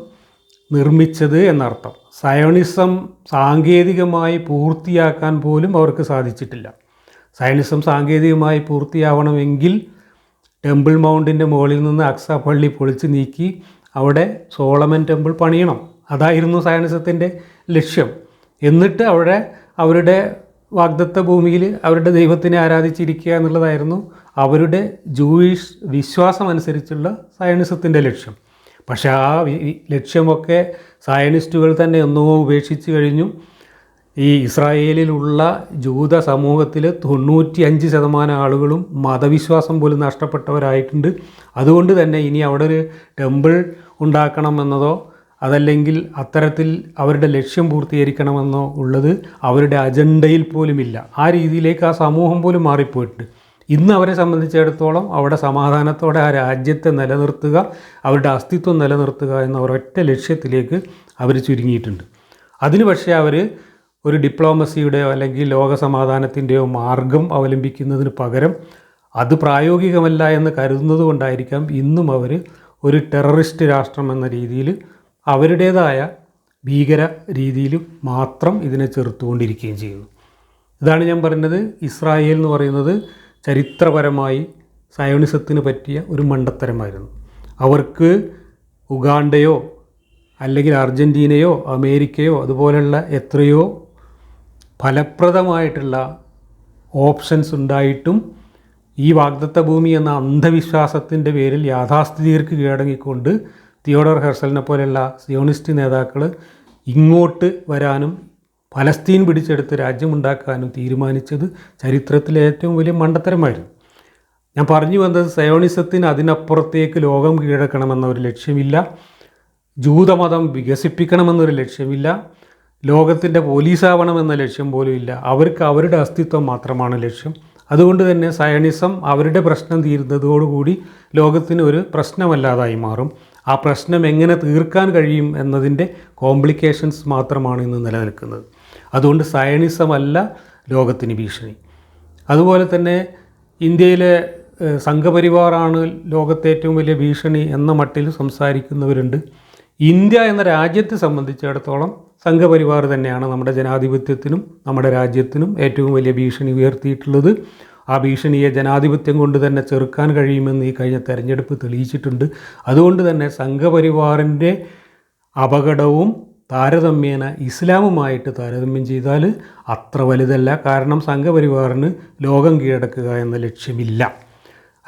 നിർമ്മിച്ചത് എന്നർത്ഥം. സയണിസം സാങ്കേതികമായി പൂർത്തിയാക്കാൻ പോലും അവർക്ക് സാധിച്ചിട്ടില്ല. സയണിസം സാങ്കേതികമായി പൂർത്തിയാവണമെങ്കിൽ ടെമ്പിൾ മൗണ്ടിന്റെ മുകളിൽ നിന്ന് അക്സ പള്ളി പൊളിച്ച് നീക്കി അവിടെ സോളമൻ ടെമ്പിൾ പണിയണം. അതായിരുന്നു സയനിസത്തിന്റെ ലക്ഷ്യം. എന്നിട്ട് അവിടെ അവരുടെ വാഗ്ദത്ത ഭൂമിയിൽ അവരുടെ ദൈവത്തിനെ ആരാധിച്ചിരിക്കുക എന്നുള്ളതായിരുന്നു അവരുടെ ജൂയിഷ് വിശ്വാസം അനുസരിച്ചുള്ള സയനിസത്തിന്റെ ലക്ഷ്യം. പക്ഷേ ആ ലക്ഷ്യമൊക്കെ സയനിസ്റ്റുകൾ തന്നെ എന്നോ ഉപേക്ഷിച്ച് കഴിഞ്ഞു. ഈ ഇസ്രായേലിലുള്ള ജൂത സമൂഹത്തിൽ തൊണ്ണൂറ്റി അഞ്ച് ശതമാനം ആളുകളും മതവിശ്വാസം പോലും നഷ്ടപ്പെട്ടവരായിട്ടുണ്ട്. അതുകൊണ്ട് തന്നെ ഇനി അവിടെ ഒരു ടെമ്പിൾ ഉണ്ടാക്കണമെന്നതോ അതല്ലെങ്കിൽ അത്തരത്തിൽ അവരുടെ ലക്ഷ്യം പൂർത്തീകരിക്കണമെന്നോ ഉള്ളത് അവരുടെ അജണ്ടയിൽ പോലുമില്ല. ആ രീതിയിലേക്ക് ആ സമൂഹം പോലും മാറിപ്പോയിട്ടുണ്ട് ഇന്ന് അവരെ സംബന്ധിച്ചിടത്തോളം അവിടെ സമാധാനത്തോടെ ആ രാജ്യത്തെ നിലനിർത്തുക അവരുടെ അസ്തിത്വം നിലനിർത്തുക എന്ന ഒരൊറ്റ ലക്ഷ്യത്തിലേക്ക് അവർ ചുരുങ്ങിയിട്ടുണ്ട്. അതിന് പക്ഷേ അവർ ഒരു ഡിപ്ലോമസിയുടെയോ അല്ലെങ്കിൽ ലോക സമാധാനത്തിന്റെയോ മാർഗം അവലംബിക്കുന്നതിന് പകരം അത് പ്രായോഗികമല്ല എന്ന് കരുതുന്നത് കൊണ്ടായിരിക്കാം ഇന്നും അവർ ഒരു ടെററിസ്റ്റ് രാഷ്ട്രം എന്ന രീതിയിൽ അവരുടേതായ ഭീകര രീതിയിൽ മാത്രം ഇതിനെ ചെറുത്തുകൊണ്ടിരിക്കുകയും ചെയ്യുന്നു. ഇതാണ് ഞാൻ പറഞ്ഞത് ഇസ്രായേൽ എന്ന് പറയുന്നത് ചരിത്രപരമായി സയോണിസത്തിന് പറ്റിയ ഒരു മണ്ടത്തരമായിരുന്നു. അവർക്ക് ഉഗാണ്ടയോ അല്ലെങ്കിൽ അർജന്റീനയോ അമേരിക്കയോ അതുപോലെയുള്ള എത്രയോ ഫലപ്രദമായിട്ടുള്ള ഓപ്ഷൻസ് ഉണ്ടായിട്ടും ഈ വാഗ്ദത്ത ഭൂമി എന്ന അന്ധവിശ്വാസത്തിന്റെ പേരിൽ യാഥാസ്ഥിതികർക്ക് കീഴടങ്ങിക്കൊണ്ട് തിയോഡർ ഹെർസലിനെ പോലെയുള്ള സിയോണിസ്റ്റ് നേതാക്കൾ ഇങ്ങോട്ട് വരാനും ഫലസ്തീൻ പിടിച്ചെടുത്ത് രാജ്യമുണ്ടാക്കാനും തീരുമാനിച്ചത് ചരിത്രത്തിലെ ഏറ്റവും വലിയ മണ്ടത്തരമായിരുന്നു. ഞാൻ പറഞ്ഞു വന്നത് സയോണിസത്തിന് അതിനപ്പുറത്തേക്ക് ലോകം കീഴടക്കണമെന്ന ഒരു ലക്ഷ്യമില്ല. ജൂതമതം വികസിപ്പിക്കണമെന്നൊരു ലക്ഷ്യമില്ല. ലോകത്തിന്റെ പോലീസാവണമെന്ന ലക്ഷ്യം പോലും ഇല്ല. അവർക്ക് അവരുടെ അസ്തിത്വം മാത്രമാണ് ലക്ഷ്യം. അതുകൊണ്ട് തന്നെ സയണിസം അവരുടെ പ്രശ്നം തീരുന്നതോടുകൂടി ലോകത്തിന് ഒരു പ്രശ്നമല്ലാതായി മാറും. ആ പ്രശ്നം എങ്ങനെ തീർക്കാൻ കഴിയും എന്നതിന്റെ കോംപ്ലിക്കേഷൻസ് മാത്രമാണ് ഇന്ന് നിലനിൽക്കുന്നത്. അതുകൊണ്ട് സയണിസം അല്ല ലോകത്തിന് ഭീഷണി. അതുപോലെ തന്നെ ഇന്ത്യയിലെ സംഘപരിവാറാണ് ലോകത്തെ ഏറ്റവും വലിയ ഭീഷണി എന്ന മട്ടിൽ സംസാരിക്കുന്നവരുണ്ട്. ഇന്ത്യ എന്ന രാജ്യത്തെ സംബന്ധിച്ചിടത്തോളം സംഘപരിവാർ തന്നെയാണ് നമ്മുടെ ജനാധിപത്യത്തിനും നമ്മുടെ രാജ്യത്തിനും ഏറ്റവും വലിയ ഭീഷണി ഉയർത്തിയിട്ടുള്ളത്. ആ ഭീഷണിയെ ജനാധിപത്യം കൊണ്ട് തന്നെ ചെറുക്കാൻ കഴിയുമെന്ന് ഈ കഴിഞ്ഞ തെരഞ്ഞെടുപ്പ് തെളിയിച്ചിട്ടുണ്ട്. അതുകൊണ്ട് തന്നെ സംഘപരിവാറിന്റെ അപകടവും താരതമ്യേന ഇസ്ലാമുമായിട്ട് താരതമ്യം ചെയ്താൽ അത്ര വലുതല്ല. കാരണം സംഘപരിവാറിന് ലോകം കീഴടക്കുക എന്ന ലക്ഷ്യമില്ല.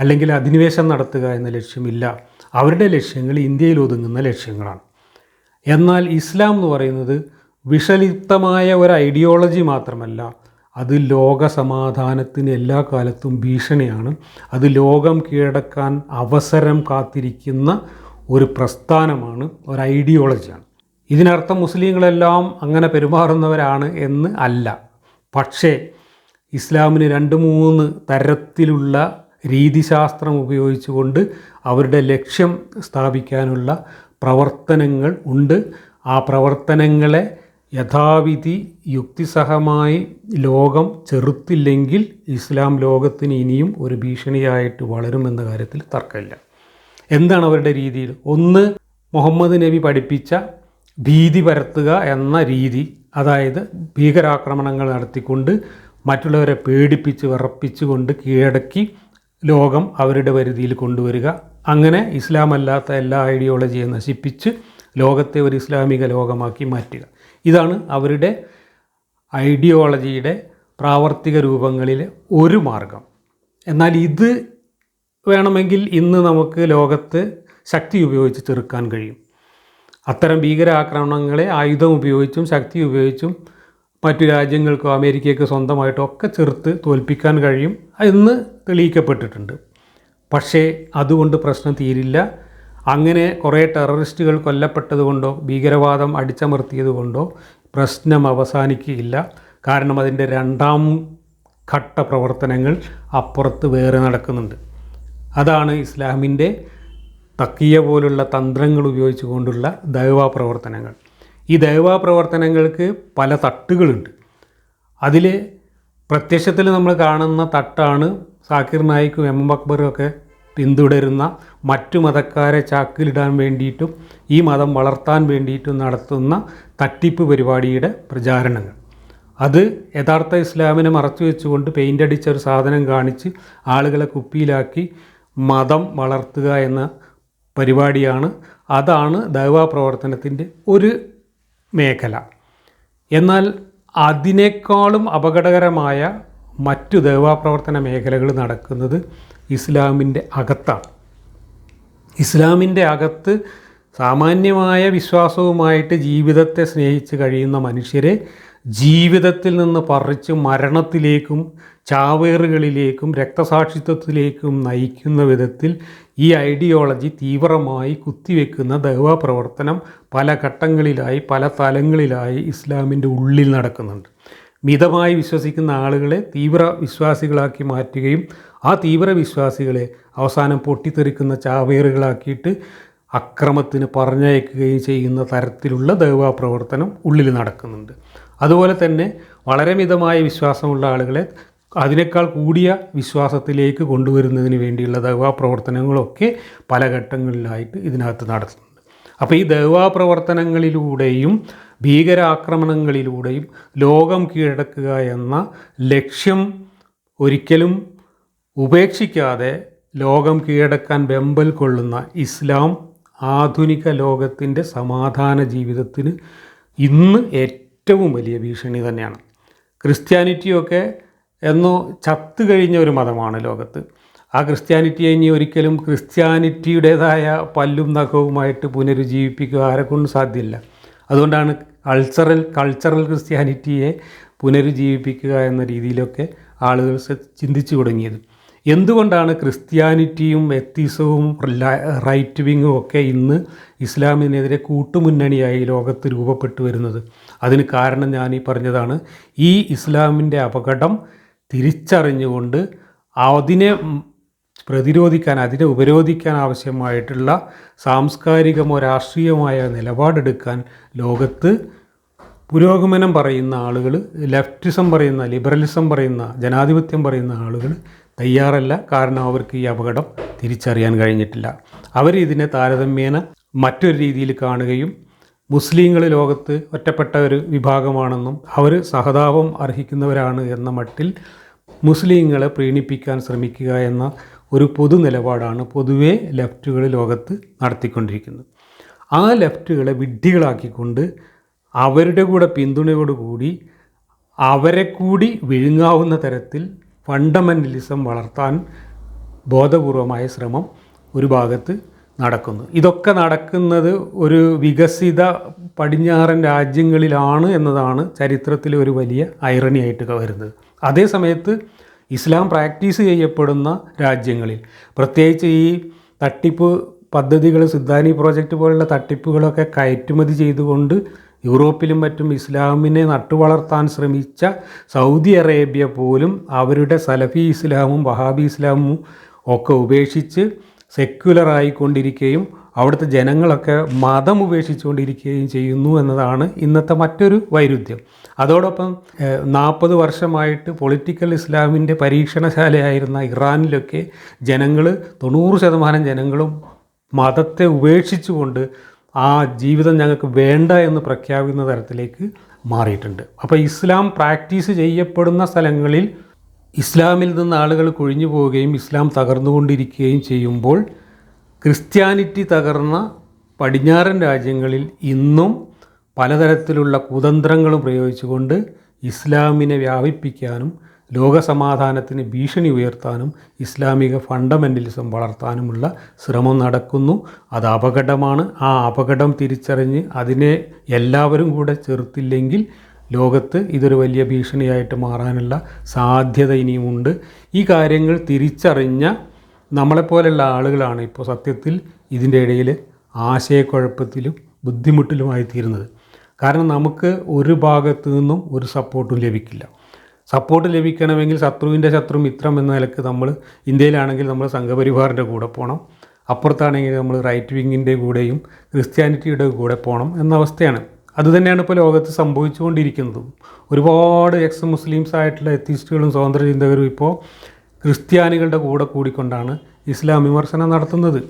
അല്ലെങ്കിൽ അധിനിവേശം നടത്തുക എന്ന ലക്ഷ്യമില്ല. അവരുടെ ലക്ഷ്യങ്ങൾ ഇന്ത്യയിൽ ഒതുങ്ങുന്ന ലക്ഷ്യങ്ങളാണ്. എന്നാൽ ഇസ്ലാം എന്ന് പറയുന്നത് വിഷലിപ്തമായ ഒരു ഐഡിയോളജി മാത്രമല്ല അത് ലോക സമാധാനത്തിന് എല്ലാ കാലത്തും ഭീഷണിയാണ്. അത് ലോകം കീഴടക്കാൻ അവസരം കാത്തിരിക്കുന്ന ഒരു പ്രസ്ഥാനമാണ് ഒരു ഐഡിയോളജിയാണ് ഇതിനർത്ഥം മുസ്ലിങ്ങളെല്ലാം അങ്ങനെ പെരുമാറുന്നവരാണ് എന്ന് അല്ല. പക്ഷേ ഇസ്ലാമിന് രണ്ട് മൂന്ന് തരത്തിലുള്ള രീതിശാസ്ത്രം ഉപയോഗിച്ചുകൊണ്ട് അവരുടെ ലക്ഷ്യം സ്ഥാപിക്കാനുള്ള പ്രവർത്തനങ്ങൾ ഉണ്ട്. ആ പ്രവർത്തനങ്ങളെ യഥാവിധി യുക്തിസഹമായി ലോകം ചെറുത്തില്ലെങ്കിൽ ഇസ്ലാം ലോകത്തിന് ഇനിയും ഒരു ഭീഷണിയായിട്ട് വളരുമെന്ന കാര്യത്തിൽ തർക്കമില്ല. എന്താണ് അവരുടെ രീതിയിൽ? ഒന്ന് മുഹമ്മദ് നബി പഠിപ്പിച്ച ഭീതി പരത്തുക എന്ന രീതി അതായത് ഭീകരാക്രമണങ്ങൾ നടത്തിക്കൊണ്ട് മറ്റുള്ളവരെ പേടിപ്പിച്ച് വിറപ്പിച്ചുകൊണ്ട് കീഴടക്കി ലോകം അവരുടെ പരിധിയിൽ കൊണ്ടുവരിക. അങ്ങനെ ഇസ്ലാം അല്ലാത്ത എല്ലാ ഐഡിയോളജിയെ നശിപ്പിച്ച് ലോകത്തെ ഒരു ഇസ്ലാമിക ലോകമാക്കി മാറ്റുക. ഇതാണ് അവരുടെ ഐഡിയോളജിയുടെ പ്രാവർത്തിക രൂപങ്ങളിലെ ഒരു മാർഗം. എന്നാൽ ഇത് വേണമെങ്കിൽ ഇന്ന് നമുക്ക് ലോകത്ത് ശക്തി ഉപയോഗിച്ച് ചെറുക്കാൻ കഴിയും. അത്തരം ഭീകരാക്രമണങ്ങളെ ആയുധം ഉപയോഗിച്ചും ശക്തി ഉപയോഗിച്ചും മറ്റു രാജ്യങ്ങൾക്കോ അമേരിക്കയ്ക്കോ സ്വന്തമായിട്ടോ ഒക്കെ ചെറുത്ത് തോൽപ്പിക്കാൻ കഴിയും. എന്ന് തെളിയിക്കപ്പെട്ടിട്ടുണ്ട്. പക്ഷേ അതുകൊണ്ട് പ്രശ്നം തീരില്ല. അങ്ങനെ കുറേ ടെററിസ്റ്റുകൾ കൊല്ലപ്പെട്ടതുകൊണ്ടോ ഭീകരവാദം അടിച്ചമർത്തിയതുകൊണ്ടോ പ്രശ്നം അവസാനിക്കുകയില്ല. കാരണം അതിന്റെ രണ്ടാം ഘട്ട പ്രവർത്തനങ്ങൾ അപ്പുറത്ത് വേറെ നടക്കുന്നുണ്ട്. അതാണ് ഇസ്ലാമിന്റെ തക്കിയ പോലുള്ള തന്ത്രങ്ങൾ ഉപയോഗിച്ചുകൊണ്ടുള്ള ദൈവ പ്രവർത്തനങ്ങൾ. ഈ ദൈവാ പ്രവർത്തനങ്ങൾക്ക് പല തട്ടുകളുണ്ട്. അതിൽ പ്രത്യക്ഷത്തിൽ നമ്മൾ കാണുന്ന തട്ടാണ് സാക്കിർ നായിക്കും എം എം അക്ബറും ഒക്കെ പിന്തുടരുന്ന മറ്റു മതക്കാരെ ചാക്കിലിടാൻ വേണ്ടിയിട്ടും ഈ മതം വളർത്താൻ വേണ്ടിയിട്ടും നടത്തുന്ന തട്ടിപ്പ് പരിപാടിയുടെ പ്രചാരണങ്ങൾ. അത് യഥാർത്ഥ ഇസ്ലാമിനെ മറച്ചു വെച്ചുകൊണ്ട് പെയിന്റ് അടിച്ച ഒരു സാധനം കാണിച്ച് ആളുകളെ കുപ്പിയിലാക്കി മതം വളർത്തുക എന്ന പരിപാടിയാണ്. അതാണ് ദൈവാപ്രവർത്തനത്തിന്റെ ഒരു മേഖല. എന്നാൽ അതിനേക്കാളും അപകടകരമായ മറ്റു ദേവാപ്രവർത്തന മേഖലകൾ നടക്കുന്നത് ഇസ്ലാമിന്റെ അകത്താണ്. ഇസ്ലാമിന്റെ അകത്ത് സാമാന്യമായ വിശ്വാസവുമായിട്ട് ജീവിതത്തെ സ്നേഹിച്ച് കഴിയുന്ന മനുഷ്യരെ ജീവിതത്തിൽ നിന്ന് പറിച്ച് മരണത്തിലേക്കും ചാവേറുകളിലേക്കും രക്തസാക്ഷിത്വത്തിലേക്കും നയിക്കുന്ന വിധത്തിൽ ഈ ഐഡിയോളജി തീവ്രമായി കുത്തിവെക്കുന്ന ദൈവപ്രവർത്തനം പല ഘട്ടങ്ങളിലായി പല തലങ്ങളിലായി ഇസ്ലാമിന്റെ ഉള്ളിൽ നടക്കുന്നുണ്ട്. മിതമായി വിശ്വസിക്കുന്ന ആളുകളെ തീവ്ര വിശ്വാസികളാക്കി മാറ്റുകയും ആ തീവ്ര വിശ്വാസികളെ അവസാനം പൊട്ടിത്തെറിക്കുന്ന ചാവേറുകളാക്കിയിട്ട് അക്രമത്തിന് പറഞ്ഞയക്കുകയും ചെയ്യുന്ന തരത്തിലുള്ള ദൈവപ്രവർത്തനം ഉള്ളിൽ നടക്കുന്നുണ്ട്. അതുപോലെ തന്നെ വളരെ മിതമായ വിശ്വാസമുള്ള ആളുകളെ അതിനേക്കാൾ കൂടിയ വിശ്വാസത്തിലേക്ക് കൊണ്ടുവരുന്നതിന് വേണ്ടിയുള്ള ദൈവപ്രവർത്തനങ്ങളൊക്കെ പല ഘട്ടങ്ങളിലായിട്ട് ഇതിനകത്ത് നടത്തുന്നുണ്ട്. അപ്പോൾ ഈ ദൈവപ്രവർത്തനങ്ങളിലൂടെയും ഭീകരാക്രമണങ്ങളിലൂടെയും ലോകം കീഴടക്കുക എന്ന ലക്ഷ്യം ഒരിക്കലും ഉപേക്ഷിക്കാതെ ലോകം കീഴടക്കാൻ വെമ്പൽ കൊള്ളുന്ന ഇസ്ലാം ആധുനിക ലോകത്തിന്റെ സമാധാന ജീവിതത്തിന് ഇന്ന് ഏറ്റവും വലിയ ഭീഷണി തന്നെയാണ്. ക്രിസ്ത്യാനിറ്റിയൊക്കെ എന്നോ ചത്തു കഴിഞ്ഞ ഒരു മതമാണ് ലോകത്ത്. ആ ക്രിസ്ത്യാനിറ്റിയെ ഇനി ഒരിക്കലും ക്രിസ്ത്യാനിറ്റിയുടേതായ പല്ലും നഖവുമായിട്ട് പുനരുജ്ജീവിപ്പിക്കുക ആരെക്കൊണ്ടും സാധ്യമല്ല അതുകൊണ്ടാണ് കൾച്ചറൽ കൾച്ചറൽ ക്രിസ്ത്യാനിറ്റിയെ പുനരുജ്ജീവിപ്പിക്കുക എന്ന രീതിയിലൊക്കെ ആളുകൾ ചിന്തിച്ചു തുടങ്ങിയത്. എന്തുകൊണ്ടാണ് ക്രിസ്ത്യാനിറ്റിയും എത്തീസവും റൈറ്റ് വിങ്ങും ഒക്കെ ഇന്ന് ഇസ്ലാമിനെതിരെ കൂട്ടുമുന്നണിയായി ലോകത്ത് രൂപപ്പെട്ടു വരുന്നത്? അതിന് കാരണം ഞാൻ ഈ പറഞ്ഞതാണ്. ഈ ഇസ്ലാമിന്റെ അപകടം തിരിച്ചറിഞ്ഞുകൊണ്ട് അതിനെ പ്രതിരോധിക്കാൻ അതിനെ ഉപരോധിക്കാൻ ആവശ്യമായിട്ടുള്ള സാംസ്കാരികമോ രാഷ്ട്രീയമായ നിലപാടെടുക്കാൻ ലോകത്ത് പുരോഗമനം പറയുന്ന ആളുകൾ ലെഫ്റ്റിസം പറയുന്ന ലിബറലിസം പറയുന്ന ജനാധിപത്യം പറയുന്ന ആളുകൾ തയ്യാറല്ല. കാരണം അവർക്ക് ഈ അപകടം തിരിച്ചറിയാൻ കഴിഞ്ഞിട്ടില്ല. അവരിതിനെ താരതമ്യേന മറ്റൊരു രീതിയിൽ കാണുകയും മുസ്ലിങ്ങൾ ലോകത്ത് ഒറ്റപ്പെട്ട ഒരു വിഭാഗമാണെന്നും അവർ സഹതാപം അർഹിക്കുന്നവരാണ് എന്ന മട്ടിൽ മുസ്ലിങ്ങളെ പ്രീണിപ്പിക്കാൻ ശ്രമിക്കുക എന്ന ഒരു പൊതു നിലപാടാണ് പൊതുവേ ലെഫ്റ്റുകൾ ലോകത്ത് നടത്തിക്കൊണ്ടിരിക്കുന്നത്. ആ ലെഫ്റ്റുകളെ വിഡ്ഢികളാക്കിക്കൊണ്ട് അവരുടെ കൂടെ പിന്തുണയോടുകൂടി അവരെ കൂടി വിഴുങ്ങാവുന്ന തരത്തിൽ ഫണ്ടമെന്റലിസം വളർത്താൻ ബോധപൂർവമായ ശ്രമം ഒരു ഭാഗത്ത് നടക്കുന്നു. ഇതൊക്കെ നടക്കുന്നത് ഒരു വികസിത പടിഞ്ഞാറൻ രാജ്യങ്ങളിലാണ് എന്നതാണ് ചരിത്രത്തിലെ ഒരു വലിയ ഐറണി ആയിട്ട് വരുന്നത്. അതേ സമയത്ത് ഇസ്ലാം പ്രാക്ടീസ് ചെയ്യപ്പെടുന്ന രാജ്യങ്ങളിൽ പ്രത്യേകിച്ച് ഈ തട്ടിപ്പ് പദ്ധതികൾ സിദ്ധാനി പ്രോജക്റ്റ് പോലുള്ള തട്ടിപ്പുകളൊക്കെ കയറ്റുമതി ചെയ്തുകൊണ്ട് യൂറോപ്പിലും മറ്റും ഇസ്ലാമിനെ നട്ടുവളർത്താൻ ശ്രമിച്ച സൗദി അറേബ്യ പോലും അവരുടെ സലഫി ഇസ്ലാമും വഹാബി ഇസ്ലാമും ഒക്കെ ഉപേക്ഷിച്ച് സെക്യുലറായിക്കൊണ്ടിരിക്കുകയും അവിടുത്തെ ജനങ്ങളൊക്കെ മതം ഉപേക്ഷിച്ചുകൊണ്ടിരിക്കുകയും ചെയ്യുന്നു എന്നതാണ് ഇന്നത്തെ മറ്റൊരു വൈരുദ്ധ്യം. അതോടൊപ്പം നാൽപ്പത് വർഷമായിട്ട് പൊളിറ്റിക്കൽ ഇസ്ലാമിന്റെ പരീക്ഷണശാലയായിരുന്ന ഇറാനിലൊക്കെ ജനങ്ങൾ തൊണ്ണൂറ് ശതമാനം ജനങ്ങളും മതത്തെ ഉപേക്ഷിച്ചുകൊണ്ട് ആ ജീവിതം ഞങ്ങൾക്ക് വേണ്ട എന്ന് പ്രഖ്യാപിക്കുന്ന തരത്തിലേക്ക് മാറിയിട്ടുണ്ട്. അപ്പോൾ ഇസ്ലാം പ്രാക്ടീസ് ചെയ്യപ്പെടുന്ന സ്ഥലങ്ങളിൽ ഇസ്ലാമിൽ നിന്ന് ആളുകൾ കൊഴിഞ്ഞു പോവുകയും ഇസ്ലാം തകർന്നുകൊണ്ടിരിക്കുകയും ചെയ്യുമ്പോൾ ക്രിസ്ത്യാനിറ്റി തകർന്ന പടിഞ്ഞാറൻ രാജ്യങ്ങളിൽ ഇന്നും പലതരത്തിലുള്ള കുതന്ത്രങ്ങളും പ്രയോഗിച്ചുകൊണ്ട് ഇസ്ലാമിനെ വ്യാപിപ്പിക്കാനും ലോകസമാധാനത്തിന് ഭീഷണി ഉയർത്താനും ഇസ്ലാമിക ഫണ്ടമെന്റലിസം വളർത്താനുമുള്ള ശ്രമം നടക്കുന്നു. അത് അപകടമാണ്. ആ അപകടം തിരിച്ചറിഞ്ഞ് അതിനെ എല്ലാവരും കൂടെ ചെറുത്തില്ലെങ്കിൽ ലോകത്ത് ഇതൊരു വലിയ ഭീഷണിയായിട്ട് മാറാനുള്ള സാധ്യത ഇനിയുമുണ്ട്. ഈ കാര്യങ്ങൾ തിരിച്ചറിഞ്ഞ നമ്മളെപ്പോലെയുള്ള ആളുകളാണ് ഇപ്പോൾ സത്യത്തിൽ ഇതിന്റെ ഇടയിൽ ആശയക്കുഴപ്പത്തിലും ബുദ്ധിമുട്ടിലുമായി തീരുന്നത്. കാരണം നമുക്ക് ഒരു ഭാഗത്തു നിന്നും ഒരു സപ്പോർട്ടും ലഭിക്കില്ല. സപ്പോർട്ട് ലഭിക്കണമെങ്കിൽ ശത്രുവിന്റെ ശത്രു മിത്രം എന്ന നിലയ്ക്ക് നമ്മൾ ഇന്ത്യയിലാണെങ്കിൽ നമ്മൾ സംഘപരിവാറിന്റെ കൂടെ പോകണം. അപ്പുറത്താണെങ്കിൽ നമ്മൾ റൈറ്റ് വിങ്ങിന്റെ കൂടെയും ക്രിസ്ത്യാനിറ്റിയുടെ കൂടെ പോകണം എന്ന അവസ്ഥയാണ്. അതുതന്നെയാണ് ഇപ്പോൾ ലോകത്ത് സംഭവിച്ചുകൊണ്ടിരിക്കുന്നതും. ഒരുപാട് എക്സ് മുസ്ലിംസ് ആയിട്ടുള്ള എത്തിസ്റ്റുകളും സ്വതന്ത്ര ചിന്തകരും ഇപ്പോൾ ക്രിസ്ത്യാനികളുടെ കൂടെ കൂടിക്കൊണ്ടാണ് ഇസ്ലാം വിമർശനം നടത്തുന്നത്.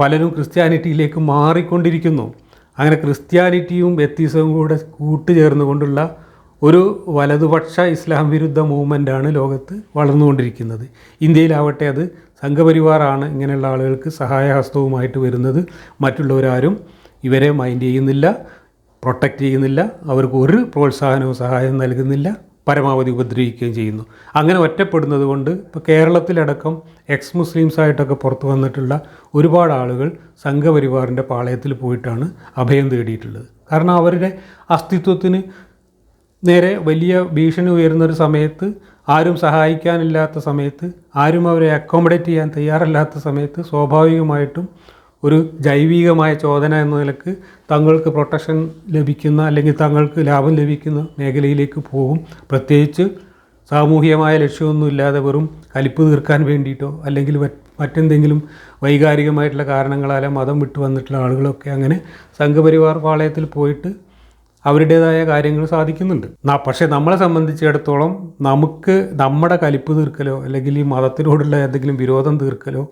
പലരും ക്രിസ്ത്യാനിറ്റിയിലേക്ക് മാറിക്കൊണ്ടിരിക്കുന്നു. അങ്ങനെ ക്രിസ്ത്യാനിറ്റിയും എത്തിസവും കൂടെ കൂട്ടുചേർന്നുകൊണ്ടുള്ള ഒരു വലതുപക്ഷ ഇസ്ലാം വിരുദ്ധ മൂവ്മെന്റാണ് ലോകത്ത് വളർന്നുകൊണ്ടിരിക്കുന്നത്. ഇന്ത്യയിലാവട്ടെ അത് സംഘപരിവാറാണ് ഇങ്ങനെയുള്ള ആളുകൾക്ക് സഹായഹസ്തവുമായിട്ട് വരുന്നത്. മറ്റുള്ളവരാരും ഇവരെ മൈൻഡ് ചെയ്യുന്നില്ല. പ്രൊട്ടക്റ്റ് ചെയ്യുന്നില്ല അവർക്ക് ഒരു പ്രോത്സാഹനവും സഹായവും നൽകുന്നില്ല പരമാവധി ഉപദ്രവിക്കുകയും ചെയ്യുന്നു. അങ്ങനെ ഒറ്റപ്പെടുന്നത് കൊണ്ട് ഇപ്പോൾ കേരളത്തിലടക്കം എക്സ് മുസ്ലിംസ് ആയിട്ടൊക്കെ പുറത്തു വന്നിട്ടുള്ള ഒരുപാട് ആളുകൾ സംഘപരിവാറിന്റെ പാളയത്തിൽ പോയിട്ടാണ് അഭയം തേടിയിട്ടുള്ളത്. കാരണം അവരുടെ അസ്തിത്വത്തിന് നേരെ വലിയ ഭീഷണി ഉയരുന്ന ഒരു സമയത്ത് ആരും സഹായിക്കാനില്ലാത്ത സമയത്ത് ആരും അവരെ അക്കോമഡേറ്റ് ചെയ്യാൻ തയ്യാറല്ലാത്ത സമയത്ത് സ്വാഭാവികമായിട്ടും ഒരു ജൈവികമായ ചോദന എന്ന നിലയ്ക്ക് തങ്ങൾക്ക് പ്രൊട്ടക്ഷൻ ലഭിക്കുന്ന അല്ലെങ്കിൽ തങ്ങൾക്ക് ലാഭം ലഭിക്കുന്ന മേഖലയിലേക്ക് പോകും. പ്രത്യേകിച്ച് സാമൂഹികമായ ലക്ഷ്യമൊന്നുമില്ലാതെ വെറും കലിപ്പ് തീർക്കാൻ വേണ്ടിയിട്ടോ അല്ലെങ്കിൽ മറ്റെന്തെങ്കിലും വൈകാരികമായിട്ടുള്ള കാരണങ്ങളാലോ മതം വിട്ടു വന്നിട്ടുള്ള ആളുകളൊക്കെ അങ്ങനെ സംഘപരിവാർ പാളയത്തിൽ പോയിട്ട് അവരുടേതായ കാര്യങ്ങൾ സാധിക്കുന്നുണ്ട്. പക്ഷേ നമ്മളെ സംബന്ധിച്ചിടത്തോളം നമുക്ക് നമ്മുടെ കലിപ്പ് തീർക്കലോ അല്ലെങ്കിൽ ഈ മതത്തിനോടുള്ള എന്തെങ്കിലും വിരോധം തീർക്കലോ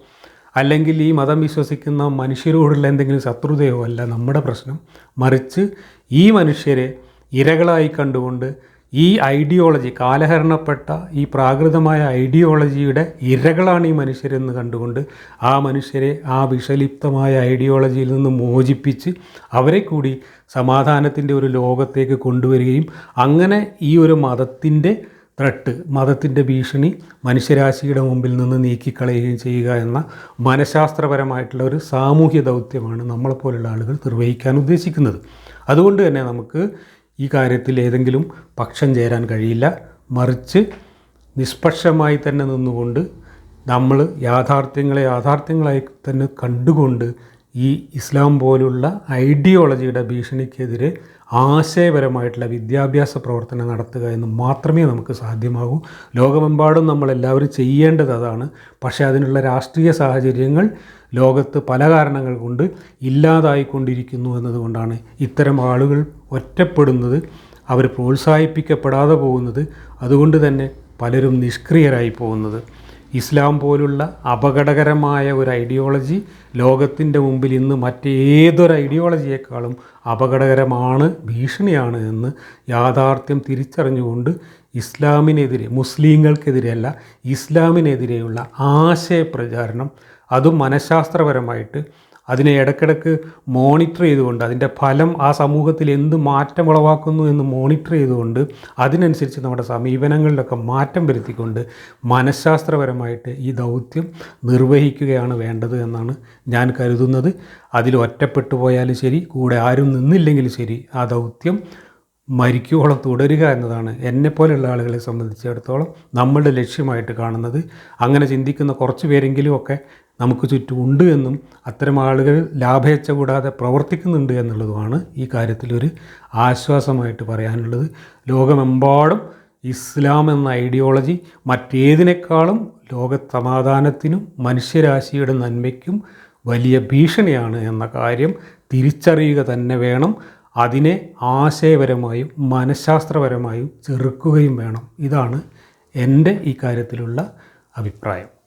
അല്ലെങ്കിൽ ഈ മതം വിശ്വസിക്കുന്ന മനുഷ്യരോടുള്ള എന്തെങ്കിലും ശത്രുതയോ അല്ല നമ്മുടെ പ്രശ്നം. മറിച്ച് ഈ മനുഷ്യരെ ഇരകളായി കണ്ടുകൊണ്ട് ഈ ഐഡിയോളജി കാലഹരണപ്പെട്ട ഈ പ്രാകൃതമായ ഐഡിയോളജിയുടെ ഇരകളാണ് ഈ മനുഷ്യരെന്ന് കണ്ടുകൊണ്ട് ആ മനുഷ്യരെ ആ വിഷലിപ്തമായ ഐഡിയോളജിയിൽ നിന്ന് മോചിപ്പിച്ച് അവരെ കൂടി സമാധാനത്തിന്റെ ഒരു ലോകത്തേക്ക് കൊണ്ടുവരികയും അങ്ങനെ ഈ ഒരു മതത്തിന്റെ ത്രട്ട് മതത്തിന്റെ ഭീഷണി മനുഷ്യരാശിയുടെ മുമ്പിൽ നിന്ന് നീക്കിക്കളയുകയും ചെയ്യുക എന്ന മനഃശാസ്ത്രപരമായിട്ടുള്ള ഒരു സാമൂഹ്യ ദൗത്യമാണ് നമ്മളെപ്പോലുള്ള ആളുകൾ നിർവഹിക്കാൻ ഉദ്ദേശിക്കുന്നത്. അതുകൊണ്ട് തന്നെ നമുക്ക് ഈ കാര്യത്തിൽ ഏതെങ്കിലും പക്ഷം ചേരാൻ കഴിയില്ല. മറിച്ച് നിഷ്പക്ഷമായി തന്നെ നിന്നുകൊണ്ട് നമ്മൾ യാഥാർത്ഥ്യങ്ങളെ യാഥാർത്ഥ്യങ്ങളായി തന്നെ കണ്ടുകൊണ്ട് ഈ ഇസ്ലാം പോലുള്ള ഐഡിയോളജിയുടെ ഭീഷണിക്കെതിരെ ആശയപരമായിട്ടുള്ള വിദ്യാഭ്യാസ പ്രവർത്തനം നടത്തുക എന്ന് മാത്രമേ നമുക്ക് സാധ്യമാകൂ. ലോകമെമ്പാടും നമ്മളെല്ലാവരും ചെയ്യേണ്ടത് അതാണ്. പക്ഷേ അതിനുള്ള രാഷ്ട്രീയ സാഹചര്യങ്ങൾ ലോകത്ത് പല കാരണങ്ങൾ കൊണ്ട് ഇല്ലാതായിക്കൊണ്ടിരിക്കുന്നു എന്നതുകൊണ്ടാണ് ഇത്തരം ആളുകൾ ഒറ്റപ്പെടുന്നത് അവർ പ്രോത്സാഹിപ്പിക്കപ്പെടാതെ പോകുന്നത് അതുകൊണ്ട് തന്നെ പലരും നിഷ്ക്രിയരായി പോകുന്നത്. ഇസ്ലാം പോലുള്ള അപകടകരമായ ഒരു ഐഡിയോളജി ലോകത്തിന്റെ മുമ്പിൽ ഇന്ന് മറ്റേതൊരു ഐഡിയോളജിയേക്കാളും അപകടകരമാണ് ഭീഷണിയാണ് എന്ന് യാഥാർത്ഥ്യം തിരിച്ചറിഞ്ഞുകൊണ്ട് ഇസ്ലാമിനെതിരെ മുസ്ലിങ്ങൾക്കെതിരെയല്ല ഇസ്ലാമിനെതിരെയുള്ള ആശയപ്രചാരണം അതും മനഃശാസ്ത്രപരമായിട്ട് അതിനെ ഇടയ്ക്കിടയ്ക്ക് മോണിറ്റർ ചെയ്തുകൊണ്ട് അതിന്റെ ഫലം ആ സമൂഹത്തിൽ എന്ത് മാറ്റം ഉളവാക്കുന്നു എന്ന് മോണിറ്റർ ചെയ്തുകൊണ്ട് അതിനനുസരിച്ച് നമ്മുടെ സമീപനങ്ങളിലൊക്കെ മാറ്റം വരുത്തിക്കൊണ്ട് മനഃശാസ്ത്രപരമായിട്ട് ഈ ദൗത്യം നിർവഹിക്കുകയാണ് വേണ്ടത് എന്നാണ് ഞാൻ കരുതുന്നത്. അതിൽ ഒറ്റപ്പെട്ടു പോയാലും ശരി കൂടെ ആരും നിന്നില്ലെങ്കിലും ശരി ആ ദൗത്യം മരിക്കുവോളം തുടരുക എന്നതാണ് എന്നെപ്പോലെയുള്ള ആളുകളെ സംബന്ധിച്ചിടത്തോളം നമ്മളുടെ ലക്ഷ്യമായിട്ട് കാണുന്നത്. അങ്ങനെ ചിന്തിക്കുന്ന കുറച്ച് പേരെങ്കിലും ഒക്കെ നമുക്ക് ചുറ്റും ഉണ്ട് എന്നും അത്തരം ആളുകൾ ലാഭേച്ഛ കൂടാതെ പ്രവർത്തിക്കുന്നുണ്ട് എന്നുള്ളതുമാണ് ഈ കാര്യത്തിലൊരു ആശ്വാസമായിട്ട് പറയാനുള്ളത്. ലോകമെമ്പാടും ഇസ്ലാം എന്ന ഐഡിയോളജി മറ്റേതിനേക്കാളും ലോക സമാധാനത്തിനും മനുഷ്യരാശിയുടെ നന്മയ്ക്കും വലിയ ഭീഷണിയാണ് എന്ന കാര്യം തിരിച്ചറിയുക തന്നെ വേണം. അതിനെ ആശയപരമായും മനഃശാസ്ത്രപരമായും ചെറുക്കുകയും വേണം. ഇതാണ് എന്റെ ഈ കാര്യത്തിലുള്ള അഭിപ്രായം.